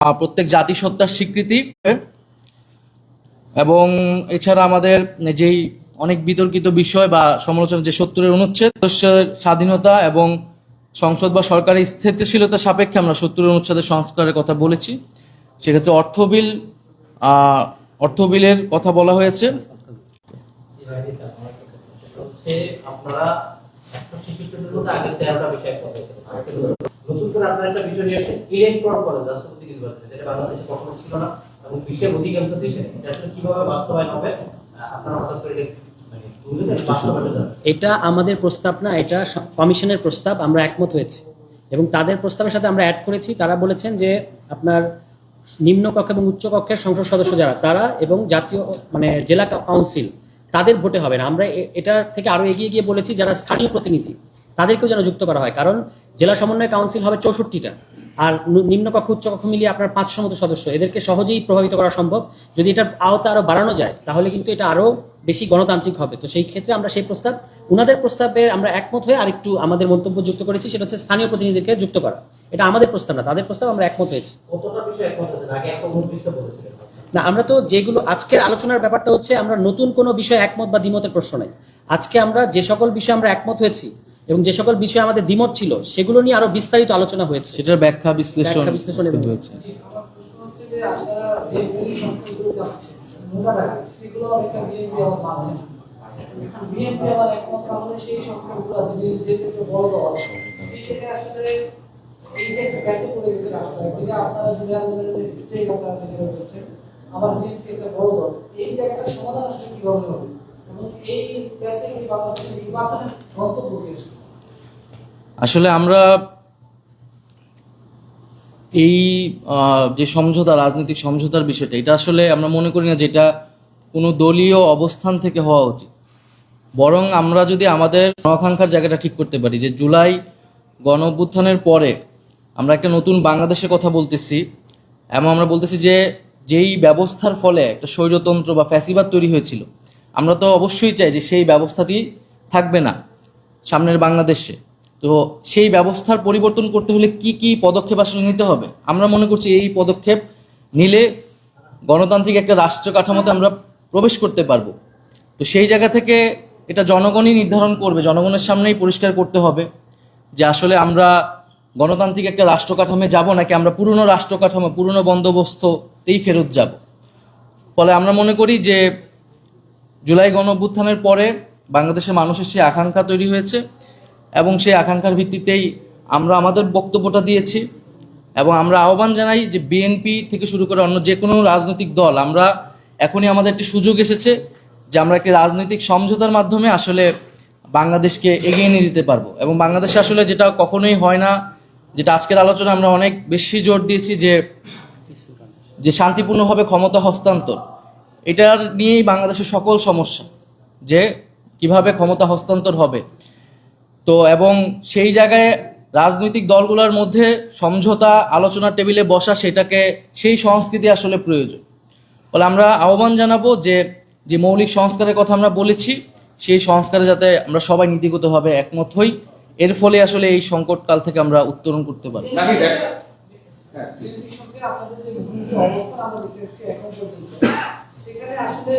প্রত্যেক জাতিসত্তার স্বীকৃতি এবং এছাড়া আমাদের যেই অনেক বিতর্কিত বিষয় বা সমালোচনা, যে সত্তরের অনুচ্ছেদ সদস্যের স্বাধীনতা এবং সংসদ বা সরকারের স্থিতিশীলতা সাপেক্ষে আমরা সত্তরের অনুচ্ছেদের সংস্কারের কথা বলেছি। সেক্ষেত্রে অর্থ বিল অর্থ বিলের কথা বলা হয়েছে। আপনারা নতুন করে আপনারা একটা বিষয় নিয়ে ইলেকট্রন কলেজ রাষ্ট্রপতি নির্বাচনে যেটা বাংলাদেশে কখনো ছিল না এবং বিশ্বের অধিকাংশ দেশে এটা আসলে কীভাবে বাস্তবায়ন হবে আপনারা হঠাৎ করে এটা মানে এটা আমাদের প্রস্তাব না এটা কমিশনের প্রস্তাব আমরা একমত হয়েছি। এবং তাদের প্রস্তাবের সাথে আমরা অ্যাড করেছি তারা বলেছেন যে আপনার নিম্ন কক্ষ এবং উচ্চ কক্ষের সংসদ সদস্য যারা তারা এবং জাতীয় মানে জেলা কাউন্সিল তাদের ভোটে হবে না। আমরা এটা থেকে আরও এগিয়ে গিয়ে বলেছি যারা স্থানীয় প্রতিনিধি তাদেরকেও যেন যুক্ত করা হয়। কারণ জেলা সমন্বয় কাউন্সিল হবে চৌষট্টিটা। আর নু- নিম্ন কক্ষ উচ্চ কক্ষ মিলিয়ে আপনার পাঁচশো মতো সদস্য। এদেরকে সহজেই প্রভাবিত করা সম্ভব। যদি এটার আওতা আরও বাড়ানো যায় তাহলে কিন্তু এটা আরও বেশি গণতান্ত্রিক হবে। তো সেই ক্ষেত্রে আমরা সেই প্রস্তাব উনাদের প্রস্তাবে আমরা একমত হয়ে আরেকটু আমাদের মন্তব্য যুক্ত করেছি। সেটা হচ্ছে স্থানীয় প্রতিনিধিদেরকে যুক্ত করা। এটা আমাদের প্রস্তাব না তাদের প্রস্তাব আমরা একমত হয়েছি। না আমরা তো যেগুলো আজকের আলোচনার ব্যাপারটা হচ্ছে আমরা নতুন কোনো বিষয়ে একমত বা দ্বিমতের প্রশ্ন নাই। আজকে আমরা যে সকল বিষয়ে আমরা একমত হয়েছি এবং যে সকল বিষয়ে আমাদের দ্বিমত ছিল সেগুলো নিয়ে আরও বিস্তারিত আলোচনা হয়েছে। সেটার ব্যাখ্যা বিশ্লেষণ বিশ্লেষণ হয়েছে আবার একটা বড় দল এই এই জায়গাটা সমাধান আসলে কীভাবে হবে এবং বাংলাদেশের নির্বাচনের গন্তব্য কি আসলে? আমরা এই যে সমঝোতা, রাজনৈতিক সমঝোতার বিষয়টা, এটা আসলে আমরা মনে করি না যেটা কোনো দলীয় অবস্থান থেকে হওয়া উচিত বরং আমরা যদি আমাদের আকাঙ্ক্ষার জায়গাটা ঠিক করতে পারি, যে জুলাই গণ পরে আমরা একটা নতুন বাংলাদেশের কথা বলতেছি, এবং আমরা বলতেছি যে যেই ব্যবস্থার ফলে একটা স্বৈরতন্ত্র বা ফ্যাসিবাদ তৈরি হয়েছিল, আমরা তো অবশ্যই চাই যে সেই ব্যবস্থাটি থাকবে না সামনের বাংলাদেশে তো সেই ব্যবস্থার পরিবর্তন করতে হলে কি কি পদক্ষেপ আসলে নিতে হবে? আমরা মনে করছি এই পদক্ষেপ নিলে গণতান্ত্রিক একটা রাষ্ট্র কাঠামোতে আমরা প্রবেশ করতে পারব। তো সেই জায়গা থেকে এটা জনগণই নির্ধারণ করবে, জনগণের সামনেই পরিষ্কার করতে হবে যে আসলে আমরা গণতান্ত্রিক একটা রাষ্ট্র কাঠামো যাব নাকি আমরা পুরনো রাষ্ট্র কাঠামো, পুরনো বন্দোবস্ততেই ফেরত যাব। ফলে আমরা মনে করি যে জুলাই গণ পরে বাংলাদেশের মানুষের সেই আকাঙ্ক্ষা তৈরি হয়েছে। এবং সেই আকাঙ্ক্ষার ভিত্তিতেই আমরা আমাদের বক্তব্যটা দিয়েছি এবং আমরা আহ্বান জানাই যে বিএনপি থেকে শুরু করে অন্য যে কোনো রাজনৈতিক দল, আমরা এখনই আমাদের একটি সুযোগ এসেছে যে আমরা একটি রাজনৈতিক সমঝোতার মাধ্যমে আসলে বাংলাদেশকে এগিয়ে নিয়ে যেতে পারব। এবং বাংলাদেশে আসলে যেটা কখনোই হয় না, যেটা আজকের আলোচনা আমরা অনেক বেশি জোর দিয়েছি যে যে শান্তিপূর্ণভাবে ক্ষমতা হস্তান্তর। এটার নিয়েই বাংলাদেশের সকল সমস্যা যে কীভাবে ক্ষমতা হস্তান্তর হবে। তো এবং সেই জায়গায় রাজনৈতিক দলগুলোর মধ্যে সমঝোতা আলোচনার টেবিলে বসা সেটাকে সেই সংস্কৃতি আসলে প্রয়োজন। ফলে আমরা আহ্বান জানাব যে যে মৌলিক সংস্কারের কথা আমরা বলেছি সেই সংস্কারে যাতে আমরা সবাই নীতিগতভাবে একমত হই এর ফলে আসলে এই সংকটকাল থেকে আমরা উত্তরণ করতে পারি। সেখানে আসলে